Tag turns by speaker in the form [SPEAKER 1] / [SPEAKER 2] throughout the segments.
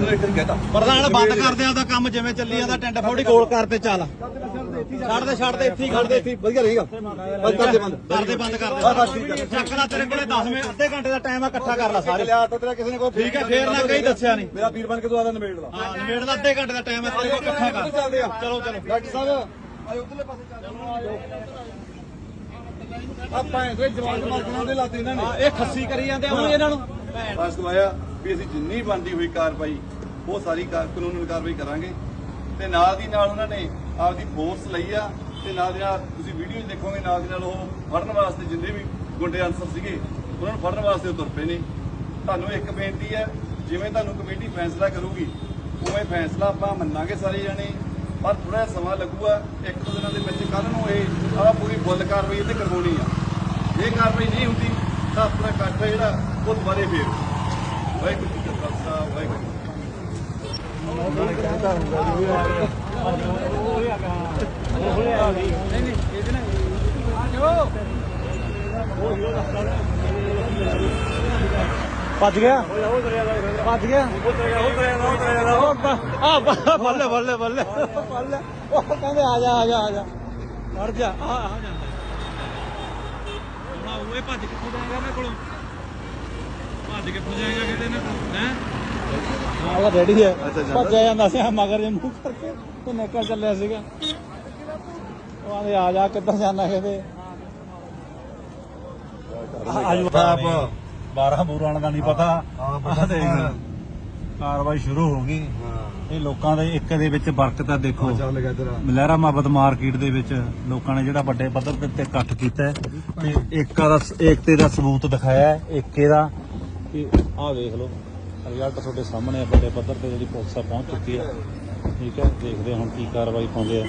[SPEAKER 1] ਵਾਰੀ ਕਹਿਤਾ
[SPEAKER 2] ਪ੍ਰਧਾਨ ਬੰਦ ਕਰ ਦਿਆਂ ਦਾ ਕੰਮ ਜਿਵੇਂ ਚੱਲੀ ਜਾਂਦਾ ਟੈਂਟ ਫੋੜੀ ਗੋਲ ਕਰ ਤੇ ਚੱਲ। ਛੱਡ ਦੇ ਛੱਡ ਦੇ ਇੱਥੇ ਹੀ ਖੜ ਦੇ ਇੱਥੇ।
[SPEAKER 1] ਵਧੀਆ ਰਹੇਗਾ। ਬੰਦ ਕਰ ਦੇ ਬੰਦ।
[SPEAKER 2] ਕਰ ਦੇ ਬੰਦ ਕਰ
[SPEAKER 1] ਬਸ ਬਸ ਠੀਕ
[SPEAKER 2] ਦੇ
[SPEAKER 1] ਹੈ
[SPEAKER 2] ਚੱਕ ਲਾ ਤੇਰੇ ਕੋਲੇ 10 ਮਿੰਟ ਅੱਧੇ ਘੰਟੇ ਦਾ ਟਾਈਮ ਆ ਇਕੱਠਾ ਕਰ ਲਾ ਸਾਰੇ।
[SPEAKER 1] ਲਿਆ ਤਾਂ ਤੇਰਾ ਕਿਸੇ ਨੇ ਕੋਈ
[SPEAKER 2] ਠੀਕ ਹੈ ਫੇਰ ਨਾ ਕਹੀ ਦੱਸਿਆ ਨਹੀਂ।
[SPEAKER 1] ਮੇਰਾ ਵੀਰ ਬਣ ਕੇ ਤੂੰ ਆਦਾ ਨਿਬੇੜ ਲਾ।
[SPEAKER 2] ਹਾਂ ਨਿਬੇੜ ਦਾ ਅੱਧੇ ਘੰਟੇ ਦਾ ਟਾਈਮ ਹੈ ਤੇਰੇ ਕੋਲ ਇਕੱਠਾ ਕਰ।
[SPEAKER 1] ਆ।
[SPEAKER 2] ਚਲੋ ਚਲੋ।
[SPEAKER 1] ਡਾਕਟਰ ਸਾਹਿਬ ਆਇਓ ਉਧਰਲੇ ਪਾਸੇ ਚੱਲ। ਆਪਾਂ ਇਹਦੇ ਜਵਾਨ ਮਾਰਕਣਾ ਦੇ ਲਾਤੇ ਇਹਨਾਂ ਨੇ।
[SPEAKER 2] ਇਹ ਖੱਸੀ ਕਰੀ ਜਾਂਦੇ ਆ ਹੁਣ ਇਹਨਾਂ ਨੂੰ।
[SPEAKER 1] ਬਸ ਦਵਾਇਆ ਵੀ ਅਸੀਂ ਜਿੰਨੀ ਬਣਦੀ ਹੋਈ ਕਾਰਵਾਈ, ਉਹ ਸਾਰੀ ਕਾਨੂੰਨੀ ਕਾਰਵਾਈ ਕਰਾਂਗੇ। ਤੇ ਨਾਲ ਦੀ ਨਾਲ ਉਹਨਾਂ ਨੇ ਆਪਦੀ ਫੋਰਸ ਲਈ ਆ, ਤੇ ਨਾਲ ਦੀ ਨਾਲ ਤੁਸੀਂ ਵੀਡੀਓ 'ਚ ਦੇਖੋਗੇ, ਨਾਲ ਦੀ ਨਾਲ ਉਹ ਫੜਨ ਵਾਸਤੇ ਜਿੰਨੇ ਵੀ ਗੁੰਡੇ ਅਨਸਰ ਸੀਗੇ, ਉਹਨਾਂ ਨੂੰ ਫੜਨ ਵਾਸਤੇ ਉਹ ਤੁਰ ਪਏ ਨੇ। ਤੁਹਾਨੂੰ ਇੱਕ ਬੇਨਤੀ ਹੈ, ਜਿਵੇਂ ਤੁਹਾਨੂੰ ਕਮੇਟੀ ਫੈਸਲਾ ਕਰੂਗੀ, ਉਵੇਂ ਫੈਸਲਾ ਆਪਾਂ ਮੰਨਾਂਗੇ ਸਾਰੇ ਜਣੇ। ਪਰ ਥੋੜਾ ਜਿਹਾ ਸਮਾਂ ਲੱਗੂਗਾ, ਇੱਕ ਦੋ ਦਿਨਾਂ ਦੇ ਵਿੱਚ ਕੱਲ ਨੂੰ ਇਹ ਆਹ ਪੂਰੀ ਬੁੱਲ ਕਾਰਵਾਈ ਇੱਥੇ ਕਰਵਾਉਣੀ ਆ। ਇਹ ਕਾਰਵਾਈ ਨਹੀਂ ਹੁੰਦੀ, ਤਾਂ ਆਪਣਾ ਇਕੱਠ ਜਿਹੜਾ, ਉਹ ਦੁਬਾਰੇ ਫੇਰ। ਵਾਹਿਗੁਰੂ ਜੀ ਕਾ ਖਾਲਸਾ ਵਾਹਿਗੁਰੂ ਜੀ ਕੀ
[SPEAKER 2] ਭੱਜ ਗਿਆ? ਭੱਜ ਗਿਆ? ਆ ਬੱਲੇ ਬੱਲੇ ਬੱਲੇ ਬੱਲੇ। ਉਹ ਕਹਿੰਦੇ, ਆ ਜਾ ਆ ਜਾ ਆ ਜਾ। ਮਰ ਜਾ। ਆ ਆ ਜਾ ਹੁਣ ਉਹ ਭੱਜ ਕਿੱਥੋਂ ਜਾਏਗਾ ਇਹਨਾਂ ਕੋਲੋਂ? ਭੱਜ ਕਿਤੇ ਨਾ ਹੈ? ਆਲਾ ਰੈਡੀ ਹੈ। ਭੱਜਿਆ ਜਾਂਦਾ ਸੀ ਮਗਰ ਜੇ ਮੂੰਹ ਕਰਕੇ ਤੇ ਨਿਕਲ ਚੱਲਿਆ ਸੀਗਾ। ਉਹ ਆਂਦੇ ਆ ਜਾ ਕਿੱਧਰ ਜਾਣਾ ਕਹਿੰਦੇ ਆਜੂ। ਸਾਹਿਬ 12 ਬੂਰਾਣ ਦਾ ਨਹੀਂ ਪਤਾ। ਕਾਰਵਾਈ ਸ਼ੁਰੂ ਹੋ ਗਈ। ਇਹ ਲੋਕਾਂ ਦੇ ਇੱਕ ਦੇ ਵਿੱਚ ਬਰਕਤ ਆ ਦੇਖੋ। ਮਲਹਿਰਾ ਮੁਹੱਬਤ ਮਾਰਕੀਟ ਦੇ ਵਿੱਚ ਲੋਕਾਂ ਨੇ ਜਿਹੜਾ ਵੱਡੇ ਪੱਧਰ ਉੱਤੇ ਇਕੱਠ ਕੀਤਾ ਤੇ ਏਕਾ ਦਾ ਏਕਤੇ ਦਾ ਸਬੂਤ ਦਿਖਾਇਆ ਹੈ ਏਕੇ ਦਾ ਕਿ ਆਹ ਵੇਖ ਲਓ, ਰਿਜ਼ਲਟ ਤੁਹਾਡੇ ਸਾਹਮਣੇ ਹੈ ਵੱਡੇ ਪੱਧਰ ਤੇ ਜਿਹੜੀ ਪੁਲਿਸ ਆ ਪਹੁੰਚ ਚੁੱਕੀ ਹੈ ਠੀਕ ਹੈ, ਦੇਖਦੇ ਹਾਂ ਹੁਣ ਕੀ ਕਾਰਵਾਈ ਪਾਉਂਦੇ ਆ।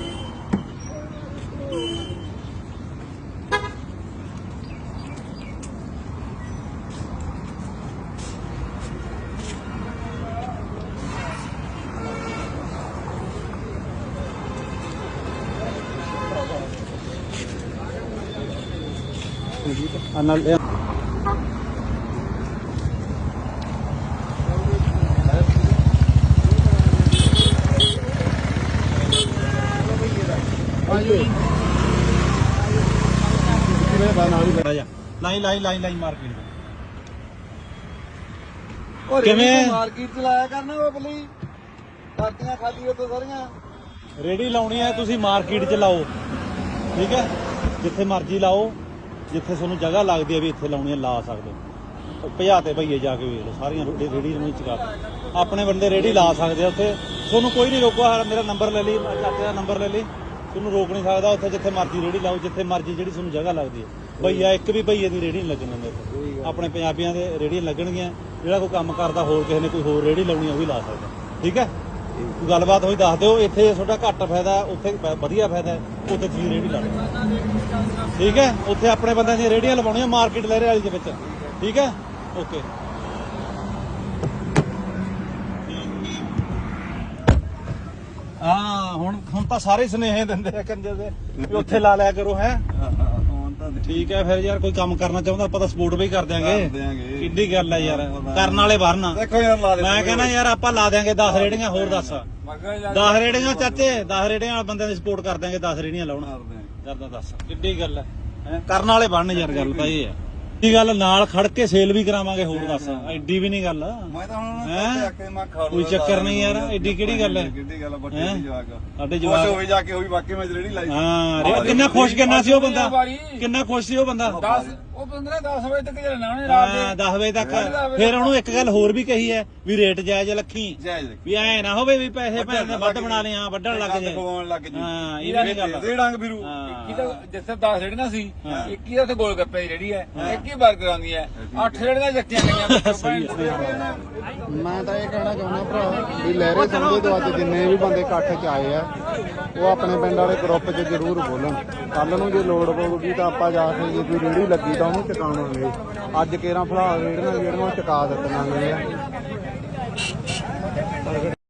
[SPEAKER 2] ਅਨਲ
[SPEAKER 1] ਕਿਵੇਂ ਬਾ ਨਾਲ ਹੀ
[SPEAKER 2] ਜਾ ਲਾਈ ਲਾਈ ਲਾਈ ਲਾਈ ਮਾਰਕੀਟ
[SPEAKER 1] ਉਹ
[SPEAKER 2] ਕਿਵੇਂ?
[SPEAKER 1] ਰੇਹੜੀ ਤੋਂ ਮਾਰਕੀਟ ਚ ਲਾਇਆ ਕਰਨਾ ਉਹ ਬਲੀ ਕਾਟੀਆਂ ਖਾਲੀ ਉੱਤੇ ਸਾਰੀਆਂ।
[SPEAKER 2] ਰੇੜੀ ਲਾਉਣੀ ਹੈ ਤੁਸੀਂ ਮਾਰਕੀਟ 'ਚ ਲਾਓ। ਠੀਕ ਹੈ? ਜਿੱਥੇ ਮਰਜ਼ੀ ਲਾਓ ਜਿੱਥੇ ਤੁਹਾਨੂੰ ਜਗ੍ਹਾ ਲੱਗਦੀ ਹੈ ਵੀ ਇੱਥੇ ਲਾਉਣੀ ਹੈ ਲਾ ਸਕਦੇ ਹੋ। ਭਜਾ ਤੇ ਭਈਏ ਜਾ ਕੇ ਵੇਖ ਲਓ ਸਾਰੀਆਂ ਰੇੜੀ ਰੇੜੀ ਨੂੰ ਚਕਾ। ਆਪਣੇ ਬੰਦੇ ਰੇੜੀ ਲਾ ਸਕਦੇ ਆ ਉੱਥੇ। ਤੁਹਾਨੂੰ ਕੋਈ ਨਹੀਂ ਰੋਕੂਗਾ ਮੇਰਾ ਨੰਬਰ ਲੈ ਲਈ ਚਾਚੇ ਦਾ ਨੰਬਰ ਲੈ ਲਈ। ਤੁਹਾਨੂੰ ਰੋਕ ਨਹੀਂ ਸਕਦਾ ਉੱਥੇ ਜਿੱਥੇ ਮਰਜ਼ੀ ਰੇੜੀ ਲਾਓ ਜਿੱਥੇ ਮਰਜ਼ੀ ਜਿਹੜੀ ਤੁਹਾਨੂੰ ਜਗ੍ਹਾ ਲੱਗਦੀ ਹੈ। ਭਈਆ ਇੱਕ ਵੀ ਭਈਏ ਦੀ ਰੇੜੀ ਨਹੀਂ ਲੱਗਣ ਦਿੰਦੇ ਇੱਥੇ ਆਪਣੇ ਪੰਜਾਬੀਆਂ ਦੇ ਰੇੜੀਆਂ ਲੱਗਣਗੀਆਂ ਜਿਹੜਾ ਕੋਈ ਕੰਮ ਕਰਦਾ ਹੋਰ ਕਿਸੇ ਨੇ ਕੋਈ ਹੋਰ ਰੇੜੀ ਲਾਉਣੀ ਆ, ਉਹ ਵੀ ਲਾ ਸਕਦਾ। ਠੀਕ ਹੈ? ਕੋਈ ਗੱਲਬਾਤ ਹੋਈ ਦੱਸ ਦਿਓ ਇੱਥੇ ਤੁਹਾਡਾ ਘੱਟ ਫਾਇਦਾ ਹੈ, ਉੱਥੇ ਵਧੀਆ ਫਾਇਦਾ ਹੈ, ਉੱਥੇ ਤੁਸੀਂ ਰੇੜੀ ਲਾ ਲਓ। ਠੀਕ ਹੈ? ਉੱਥੇ ਆਪਣੇ ਬੰਦਿਆਂ ਦੀਆਂ ਰੇੜੀਆਂ ਲਵਾਉਣੀਆਂ ਮਾਰਕੀਟ ਲਹਿਰੇ ਵਾਲੀ ਦੇ ਵਿੱਚ। ਠੀਕ ਹੈ? ਓਕੇ। ਹਾਂ ਹੁਣ ਹੁਣ ਤਾਂ ਸਾਰੇ ਸੁਨੇਹੇ ਦਿੰਦੇ ਆ ਕੰਜਰ ਦੇ ਵੀ ਉੱਥੇ ਲਾ ਲਿਆ ਕਰੋ ਹੈ।
[SPEAKER 1] ਹੁਣ ਤਾਂ
[SPEAKER 2] ਠੀਕ ਹੈ ਫਿਰ ਯਾਰ ਕੋਈ ਕੰਮ ਕਰਨਾ ਚਾਹੁੰਦਾ ਆਪਾਂ ਤਾਂ ਸਪੋਰਟ ਵੀ ਕਰ ਦਿਆਂਗੇ। ਕਿੱਡੀ ਗੱਲ ਹੈ ਯਾਰ ਕਰਨ ਵਾਲੇ ਵਰਨ
[SPEAKER 1] ਦੇਖੋ ਯਾਰ ਲਾ ਦੇ
[SPEAKER 2] ਮੈਂ ਕਹਿੰਦਾ ਯਾਰ ਆਪਾਂ ਲਾ ਦਿਆਂਗੇ 10 ਰੇੜੀਆਂ ਹੋਰ ਦੱਸ। 10 ਰੇੜੀਆਂ ਚਾਚੇ 10 ਰੇੜੀਆਂ ਵਾਲੇ ਬੰਦਿਆਂ ਦੀ ਸਪੋਰਟ ਕਰ ਦਿਆਂਗੇ 10 ਰੇੜੀਆਂ ਲਾਉਣਾ। ਕਰਦਾ ਦੱਸ। ਕਿੱਡੀ ਗੱਲ ਹੈ ਹੈਂ? ਕਰਨ ਵਾਲੇ ਬਣਨ ਯਾਰ ਗੱਲ ਤਾਂ ਇਹ ਹੈ ਕੀ ਗੱਲ ਨਾਲ ਖੜ ਕੇ ਸੇਲ ਵੀ ਕਰਾਵਾਂਗੇ ਹੋਰ ਦੱਸ। ਐਡੀ ਵੀ ਨਹੀਂ ਗੱਲ।
[SPEAKER 1] ਮੈਂ ਤਾਂ ਹੁਣ? ਜਾ ਕੇ ਮੈਂ ਖਾ
[SPEAKER 2] ਕੋਈ ਚੱਕਰ ਨਹੀਂ ਯਾਰ, ਐਡੀ ਕਿਹੜੀ ਗੱਲ ਹੈ?
[SPEAKER 1] ਕਿਹੜੀ ਗੱਲ ਆ, ਵੱਡੇ
[SPEAKER 2] ਹੈਂ?
[SPEAKER 1] ਦੀ ਜਵਾਕ
[SPEAKER 2] ਸਾਡੇ ਜਵਾਬ
[SPEAKER 1] ਹੋਵੇ ਜਾ ਕੇ ਹੋਈ ਵਾਕਈ ਮੈਂ ਜਿਹੜੀ ਲਾਈ
[SPEAKER 2] ਹਾਂ ਰੇ- ਕਿੰਨਾ ਖੁਸ਼ ਕਿੰਨਾ ਸੀ ਉਹ ਬੰਦਾ? ਕਿੰਨਾ ਖੁਸ਼ ਸੀ ਉਹ ਬੰਦਾ?
[SPEAKER 3] 10 ਉਹ 15 10 ਵਜੇ ਤੱਕ ਜਿਹੜਾ ਲਾਉਣੇ ਰਾਤ
[SPEAKER 2] ਹਾਂ
[SPEAKER 3] ਦੇ
[SPEAKER 2] 10 ਵਜੇ ਤੱਕ। ਫਿਰ ਉਹਨੂੰ ਇੱਕ ਗੱਲ ਹੋਰ ਵੀ ਕਹੀ ਹੈ ਵੀ ਰੇਟ ਜਾਇਜ਼ ਲੱਖੀ।
[SPEAKER 1] ਜਾਇਜ਼।
[SPEAKER 2] ਵੀ ਐ ਨਾ ਹੋਵੇ ਵੀ ਪੈਸੇ ਭੈਣ ਨੇ ਵੱਧ ਬਣਾ ਲਿਆ ਵੱਢਣ ਲੱਗ ਜੇ।
[SPEAKER 1] ਖਵਾਉਣ ਲੱਗ ਜੀ।
[SPEAKER 2] ਹਾਂ ਇਹ ਨਹੀਂ ਗੱਲ
[SPEAKER 1] ਦੇ ਡੰਗ ਫਿਰੂ
[SPEAKER 2] ਹਾਂ।
[SPEAKER 3] ਕੀ ਤਾਂ ਜਿੱਥੇ 10 ਰੇੜੀਆਂ ਸੀ
[SPEAKER 2] ਹਾਂ।
[SPEAKER 3] ਇੱਕ ਹੀ ਦਾ ਤੇ ਗੋਲ ਗੱਪੇ ਦੀ ਰੇੜੀ ਹੈ ਇੱਕ ਹੀ 버ਗਰ ਆਉਂਦੀ ਹੈ। 8 ਰੇੜੀਆਂ ਚੱਕੀਆਂ ਗਈਆਂ
[SPEAKER 2] ਹੈ,
[SPEAKER 4] ਮੈਂ ਤਾਂ ਇਹ ਕਹਿਣਾ ਚਾਹੁੰਦਾ ਭਰਾ ਵੀ ਲਹਿਰੇ ਸੰਧੂ ਤੋਂ ਅੱਜ ਜਿੰਨੇ ਵੀ ਬੰਦੇ ਇਕੱਠ 'ਚ ਆਏ ਆ ਉਹ ਆਪਣੇ ਪਿੰਡ ਵਾਲੇ ਗਰੁੱਪ 'ਚ ਜ਼ਰੂਰ ਬੋਲਣ। ਕੱਲ ਨੂੰ ਜੇ ਲੋੜ ਪਊਗੀ ਤਾਂ ਆਪਾਂ ਜਾ ਕੇ ਜੇ ਕੋਈ ਰੇੜੀ ਲੱਗੀ ਤਾਂ ਉਹਨੂੰ ਚਕਾਵਾਂਗੇ। ਅੱਜ ਕੇਰਾਂ ਫਲਾ ਰੇੜੀਆਂ ਜਿਹੜੀਆਂ ਚਕਾ ਦਿੱਤੀਆਂ ਗਈਆਂ।